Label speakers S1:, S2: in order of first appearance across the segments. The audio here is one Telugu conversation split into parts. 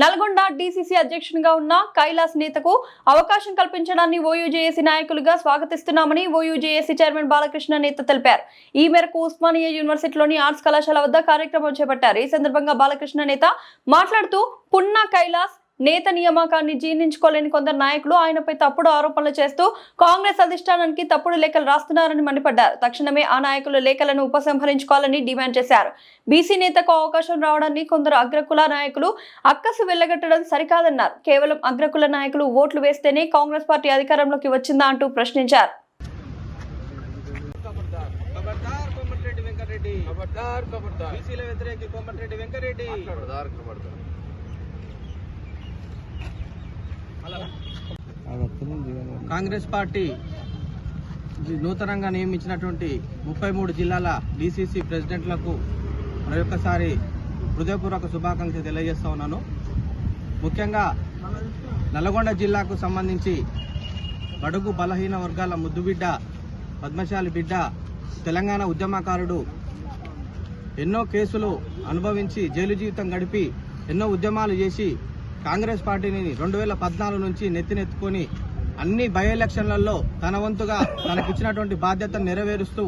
S1: Nalgonda DCC అధ్యక్షునిగా ఉన్న కైలాస్ నేతకు అవకాశం కల్పించడాన్ని ఓయూజేఏసీ నాయకులుగా స్వాగతిస్తున్నామని ఓయూజేఏసీ చైర్మన్ బాలకృష్ణ నేత తెలిపారు. ఈ మేరకు ఉస్మానియా యూనివర్సిటీలోని ఆర్ట్స్ కళాశాల వద్ద కార్యక్రమం చేపట్టారు. ఈ సందర్భంగా బాలకృష్ణ నేత మాట్లాడుతూ పున్నా కైలాస్ నేత నియామకాన్ని జీర్ణించుకోలేని కొందరు నాయకులు ఆయనపై తప్పుడు ఆరోపణలు చేస్తూ కాంగ్రెస్ అధిష్టానానికి తప్పుడు లేఖలు రాస్తున్నారని మండిపడ్డారు. తక్షణమే ఆ నాయకుల లేఖలను ఉపసంహరించుకోవాలని డిమాండ్ చేశారు. బీసీ నేతకు అవకాశం రావడాన్ని కొందరు అగ్రకుల నాయకులు అక్కసు వెళ్ళగట్టడం సరికాదన్నారు. కేవలం అగ్రకుల నాయకులు ఓట్లు వేస్తేనే కాంగ్రెస్ పార్టీ అధికారంలోకి వచ్చిందా అంటూ ప్రశ్నించారు.
S2: కోమటిరెడ్డి వెంకటరెడ్డి ఖబర్దార్ ఖబర్దార్ బీసీల వ్యతిరేకి కోమటిరెడ్డి వెంకటరెడ్డి ఖబర్దార్ ఖబర్దార్ కాంగ్రెస్ పార్టీ నూతనంగా నియమించినటువంటి ముప్పై మూడు జిల్లాల డీసీసీ ప్రెసిడెంట్లకు మరొకసారి హృదయపూర్వక శుభాకాంక్షలు తెలియజేస్తా ఉన్నాను. ముఖ్యంగా నల్గొండ జిల్లాకు సంబంధించి బడుగు బలహీన వర్గాల ముద్దుబిడ్డ పద్మశాలి బిడ్డ తెలంగాణ ఉద్యమకారుడు ఎన్నో కేసులు అనుభవించి జైలు జీవితం గడిపి ఎన్నో ఉద్యమాలు చేసి కాంగ్రెస్ పార్టీని రెండు వేల పద్నాలుగు నుంచి నెత్తినెత్తుకొని అన్ని బై ఎలక్షన్లలో తన వంతుగా తనకిచ్చినటువంటి బాధ్యతను నెరవేరుస్తూ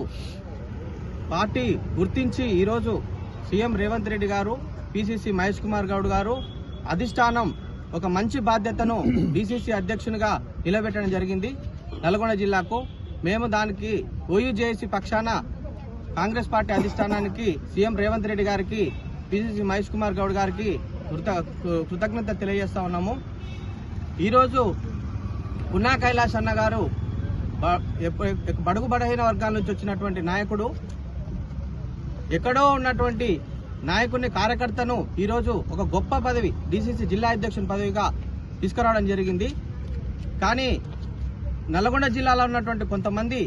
S2: పార్టీ గుర్తించి ఈరోజు సీఎం రేవంత్ రెడ్డి గారు పిసిసి మహేష్ కుమార్ గౌడ్ గారు అధిష్టానం ఒక మంచి బాధ్యతను డిసిసి అధ్యక్షునిగా నిలబెట్టడం జరిగింది. నల్గొండ జిల్లాకు మేము దానికి ఓయూజేఏసీ పక్షాన కాంగ్రెస్ పార్టీ అధిష్టానానికి సీఎం రేవంత్ రెడ్డి గారికి పిసిసి మహేష్ కుమార్ గౌడ్ గారికి కృత కృతజ్ఞత తెలియజేస్తా ఉన్నాము. ఈరోజు ఉన్నా కైలాష్ అన్న గారు బడుగు బడహీన వర్గాల నుంచి వచ్చినటువంటి నాయకుడు. ఎక్కడో ఉన్నటువంటి నాయకుని కార్యకర్తను ఈరోజు ఒక గొప్ప పదవి డిసిసి జిల్లా అధ్యక్షుని పదవిగా తీసుకురావడం జరిగింది. కానీ నల్గొండ జిల్లాలో ఉన్నటువంటి కొంతమంది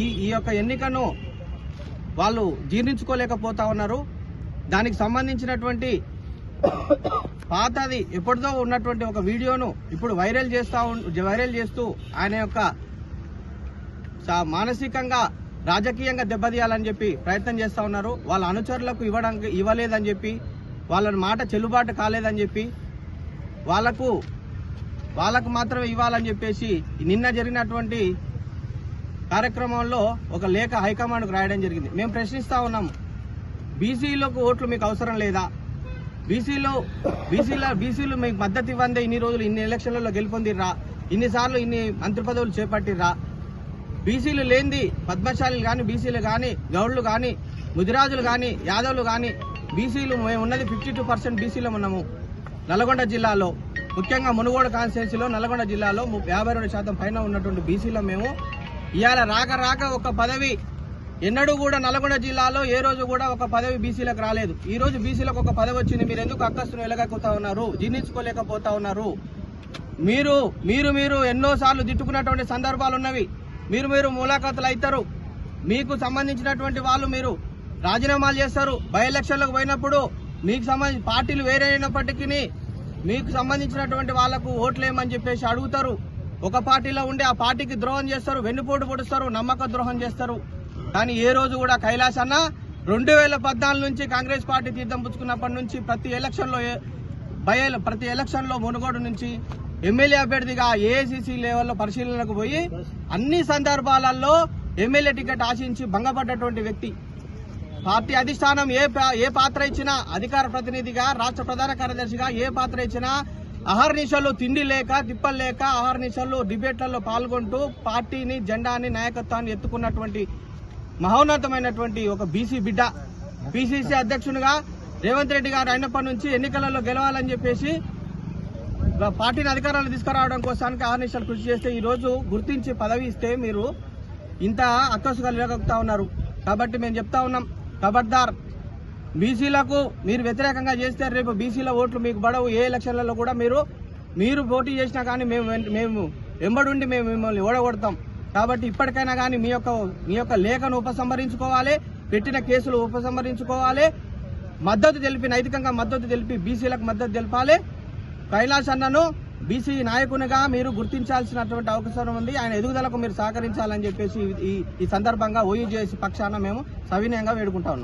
S2: ఈ ఈ యొక్క ఎన్నికను వాళ్ళు జీర్ణించుకోలేకపోతా ఉన్నారు. దానికి సంబంధించినటువంటి పాతది ఎప్పటిదో ఉన్నటువంటి ఒక వీడియోను ఇప్పుడు వైరల్ చేస్తా వైరల్ చేస్తూ ఆయన యొక్క మానసికంగా రాజకీయంగా దెబ్బతీయాలని చెప్పి ప్రయత్నం చేస్తూ ఉన్నారు. వాళ్ళ అనుచరులకు ఇవ్వడానికి ఇవ్వలేదని చెప్పి వాళ్ళ మాట చెల్లుబాటు కాలేదని చెప్పి వాళ్ళకు వాళ్ళకు మాత్రమే ఇవ్వాలని చెప్పేసి నిన్న జరిగినటువంటి కార్యక్రమంలో ఒక లేఖ హైకమాండ్కు రాయడం జరిగింది. మేము ప్రశ్నిస్తా ఉన్నాం బీసీలకు ఓట్లు మీకు అవసరం లేదా? బీసీలో బీసీల బీసీలు మీకు మద్దతు ఇవ్వందే ఇన్ని రోజులు ఇన్ని ఎలక్షన్లలో గెలుపొందిర్రా. ఇన్నిసార్లు ఇన్ని మంత్రి పదవులు చేపట్టిర్రా. బీసీలు లేనిది పద్మశాలి కానీ బీసీలు కానీ గౌడ్లు కానీ ముదిరాజులు కానీ యాదవులు కానీ బీసీలు మేము ఉన్నది ఫిఫ్టీ టూ పర్సెంట్ బీసీలో ఉన్నాము నల్గొండ జిల్లాలో ముఖ్యంగా మునుగోడు కాన్స్టిట్యున్సీలో నల్గొండ జిల్లాలో ము- యాభై రెండు శాతం పైన ఉన్నటువంటి బీసీలో మేము. ఇవాళ రాక రాక ఒక పదవి ఎన్నడూ కూడా నల్గొండ జిల్లాలో ఏ రోజు కూడా ఒక పదవి బీసీలకు రాలేదు. ఈ రోజు బీసీలకు ఒక పదవి వచ్చింది. మీరు ఎందుకు అక్కస్తును వెలగకపోతా ఉన్నారు? జీర్ణించుకోలేకపోతా ఉన్నారు. మీరు మీరు మీరు ఎన్నో సార్లు తిట్టుకున్నటువంటి సందర్భాలు ఉన్నవి. మీరు మీరు మూలాఖాతులు అవుతారు మీకు సంబంధించినటువంటి వాళ్ళు మీరు రాజీనామాలు చేస్తారు. బై ఎలక్షన్లకు పోయినప్పుడు మీకు సంబంధించి పార్టీలు వేరే అయినప్పటికీ మీకు సంబంధించినటువంటి వాళ్ళకు ఓట్లేమని చెప్పేసి అడుగుతారు. ఒక పార్టీలో ఉండి ఆ పార్టీకి ద్రోహం చేస్తారు. వెన్నుపోటు పొడుస్తారు. నమ్మక ద్రోహం చేస్తారు. కానీ ఏ రోజు కూడా కైలాస్ అన్న రెండు వేల పద్నాలుగు నుంచి కాంగ్రెస్ పార్టీ తీర్థం పుచ్చుకున్నప్పటి నుంచి ప్రతి ఎలక్షన్లో ఏ- బై ప్రతి ఎలక్షన్లో మునుగోడు నుంచి ఎమ్మెల్యే అభ్యర్థిగా ఏఐసిసి లెవెల్లో పరిశీలనకు పోయి అన్ని సందర్భాలలో ఎమ్మెల్యే టికెట్ ఆశించి భంగపడ్డటువంటి వ్యక్తి. పార్టీ అధిష్టానం ఏ పా- ఏ పాత్ర ఇచ్చినా అధికార ప్రతినిధిగా రాష్ట్ర ప్రధాన కార్యదర్శిగా ఏ పాత్ర ఇచ్చినా అహర్నిశలు తిండి లేక తిప్పలు లేక అహర్నిశలు డిబేట్లలో పాల్గొంటూ పార్టీని జెండాని నాయకత్వాన్ని ఎత్తుకున్నటువంటి మహోన్నతమైనటువంటి ఒక బీసీ బిడ్డ పిసిసి అధ్యక్షునిగా రేవంత్ రెడ్డి గారు అయినప్పటి నుంచి ఎన్నికలలో గెలవాలని చెప్పేసి పార్టీని అధికారాలు తీసుకురావడం కోసానికి ఆర్నిషాలు కృషి చేస్తే ఈరోజు గుర్తించి పదవి ఇస్తే మీరు ఇంత అక్కసుగా లేకపోతా ఉన్నారు. కాబట్టి మేము చెప్తా ఉన్నాం ఖబర్దార్ బీసీలకు మీరు వ్యతిరేకంగా చేస్తే రేపు బీసీల ఓట్లు మీకు పడవు. ఏ ఎలక్షన్లలో కూడా మీరు మీరు పోటీ చేసినా కానీ మేము మేము వెంబడుండి మేము మిమ్మల్ని ఓడగొడతాం. కాబట్టి ఇప్పటికైనా కానీ మీ యొక్క మీ యొక్క లేఖను ఉపసంహరించుకోవాలి పెట్టిన కేసులు ఉపసంహరించుకోవాలి మద్దతు తెలిపి నైతికంగా మద్దతు తెలిపి బీసీలకు మద్దతు తెలపాలి. కైలాష్ అన్నను బీసీ నాయకునిగా మీరు గుర్తించాల్సినటువంటి అవసరం ఉంది. ఆయన ఎదుగుదలకు మీరు సహకరించాలని చెప్పేసి ఈ- ఈ సందర్భంగా ఓయూజేసి పక్షాన మేము సవినయంగా వేడుకుంటా